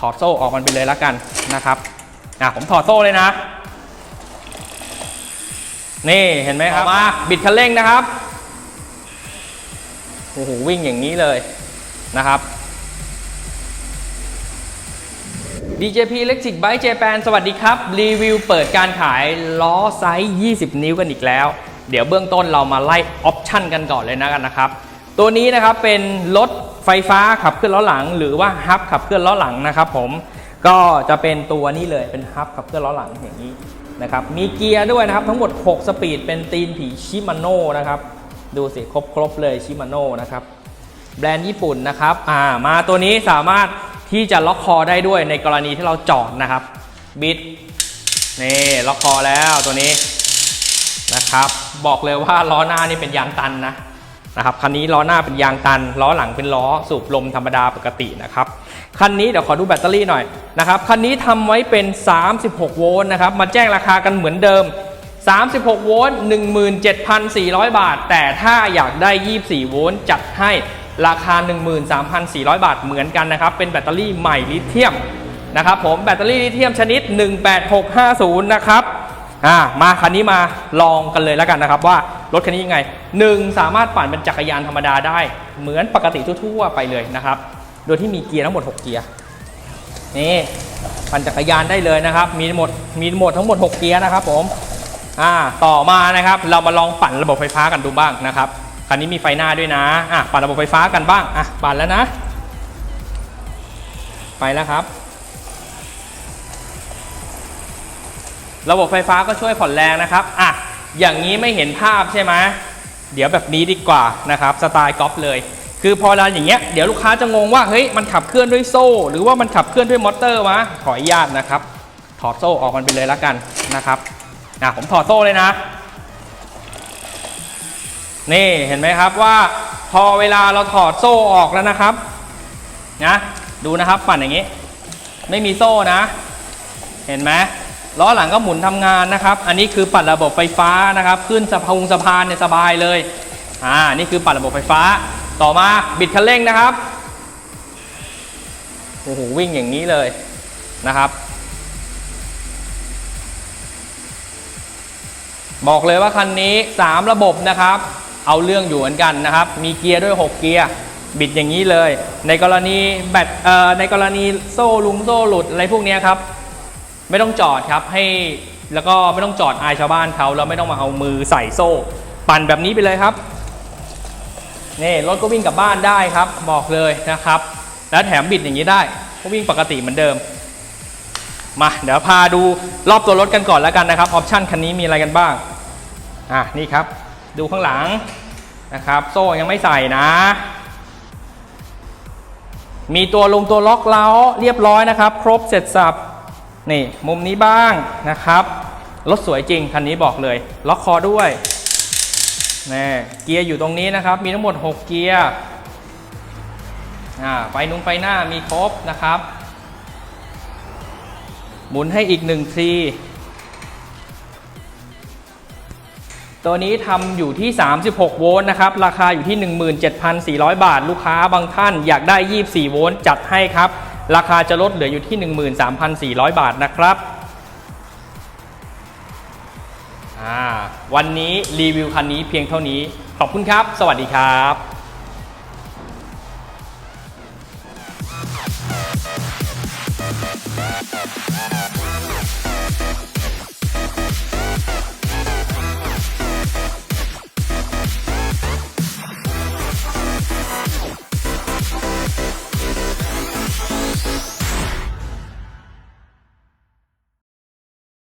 ถอดโซ่ออกมันไปเลยแล้วกันนะครับอะผมถอดโซ่เลยนะ นี่เห็นไหมครับมาบิดคันเร่งนะครับโอ้โหวิ่งอย่างนี้เลยนะครับ DJP Electric Bike Japan สวัสดีครับ รีวิวเปิดการขายล้อไซส์ 20 นิ้วกันอีกแล้ว เดี๋ยวเบื้องต้นเรามาไล่ออปชันกันก่อนเลยนะกันนะครับ ตัวนี้นะครับเป็นรถไฟฟ้าขับเคลื่อนล้อหลัง หรือว่าฮับขับเคลื่อนล้อหลังนะครับผมก็จะเป็นตัวนี้เลยเป็นฮับขับเคลื่อนล้อหลังอย่างนี้นะครับมีเกียร์ด้วยนะครับทั้งหมด 6 สปีดเป็นตีนผีชิมาโน่นะครับดูสิครบครบๆเลยชิมาโน่นะครับแบรนด์ญี่ปุ่นนะครับอ่ามาตัวนี้สามารถที่จะล็อกคอได้ด้วยในกรณีที่เราจอดนะครับบิดนี่ล็อกคอแล้วตัวนี้นะครับ บอกเลยว่าล้อหน้านี่เป็นยางตันนะ นะครับคันนี้ล้อหน้าเป็นยางตัน ล้อหลังเป็นล้อสูบลมธรรมดาปกตินะครับคันนี้เดี๋ยวขอดูแบตเตอรี่หน่อยนะครับคันนี้ทำไว้เป็น 36 โวลต์นะครับมาแจ้งราคากันเหมือนเดิม 36 โวลต์ 17,400 บาท แต่ถ้าอยากได้ 24 โวลต์จัดให้ราคา 13,400 บาทเหมือนกันนะครับเป็นแบตเตอรี่ใหม่ลิเธียมนะครับผมแบตเตอรี่ลิเธียมชนิด 18650 นะครับ อ่ามาคันนี้มาลองกันเลยแล้วกันนะครับว่ารถคันนี้ยังไง1สามารถปั่นเป็นจักรยานธรรมดาได้ เหมือนปกติทั่วๆไปเลยนะครับ โดยที่มีเกียร์ทั้งหมด 6 เกียร์นี่ปั่นจักรยานได้เลยนะครับ มีหมดมีหมดทั้งหมด 6 เกียร์นะครับผมอ่าต่อมานะครับเรามาลองปั่นระบบไฟฟ้ากันดูบ้างนะครับคันนี้มีไฟหน้าด้วยนะอะปั่นระบบไฟฟ้ากันบ้างอะปั่นแล้วนะ ไปแล้วครับ ระบบไฟฟ้าก็ช่วยผ่อนแรงนะครับอะอย่างนี้ไม่เห็นภาพใช่ไหมเดี๋ยวแบบนี้ดีกว่านะครับสไตล์กอล์ฟเลย คือพอเราอย่างเงี้ยเดี๋ยวลูกค้าจะงงว่าเฮ้ยมันขับเคลื่อนด้วยโซ่ หรือว่ามันขับเคลื่อนด้วยมอเตอร์วะขออนุญาตนะครับ ถอดโซ่ออกมันไปเลยแล้วกันนะครับอะผมถอดโซ่เลยนะ นี่เห็นไหมครับว่าพอเวลาเราถอดโซ่ออกแล้วนะครับนะดูนะครับปั่นอย่างนี้ ไม่มีโซ่นะ เห็นไหม ล้อหลังก็หมุนทำงานนะครับ อันนี้คือปั่นระบบไฟฟ้านะครับ ขึ้นสะพงสะพานเนี่ยสบายเลย อ่า นี่คือปั่นระบบไฟฟ้า ต่อมาบิดคันเร่งนะครับ โอ้โหวิ่งอย่างนี้เลยนะครับ บอกเลยว่าคันนี้ 3 ระบบนะครับ เอาเรื่องอยู่เหมือนกันนะครับ มีเกียร์ด้วย 6 เกียร์ บิดอย่างนี้เลย ในกรณีแบตเอ่อในกรณีโซ่ลุงโซ่หลุดอะไรพวกนี้ครับ ไม่ต้องจอดครับให้แล้วก็ไม่ต้องจอดอายชาวบ้านเขาแล้วไม่ต้องมาเอามือใส่โซ่ ปั่นแบบนี้ไปเลยครับนี่รถก็วิ่งกลับบ้านได้ครับ บอกเลยนะครับ แล้วแถมบิดอย่างนี้ได้ก็วิ่งปกติเหมือนเดิม มาเดี๋ยวพาดูรอบตัวรถกันก่อนแล้วกันนะครับออปชันคันนี้มีอะไรกันบ้างอะนี่ครับ ดูข้างหลังนะครับ โซ่ยังไม่ใส่นะ มีตัวลงตัวล็อกเล้าเรียบร้อยนะครับ ครบเสร็จสับ นี่มุมนี้บ้างนะครับ รถสวยจริง คันนี้บอกเลย ล็อกคอด้วยนี่เกียร์อยู่ตรงนี้นะครับ มีทั้งหมด 6 เกียร์อ่าไฟนุ่งไฟหน้ามีครบนะครับ หมุนให้อีก1ทีตัวนี้ทำอยู่ที่ 36 โวลต์นะครับ ราคาอยู่ที่ 17,400 บาท ลูกค้าบางท่านอยากได้ 24 โวลต์จัดให้ครับ ราคาจะลดเหลืออยู่ที่ 13,400 บาทนะครับอ่าวันนี้รีวิวคันนี้เพียงเท่านี้ ขอบคุณครับ สวัสดีครับ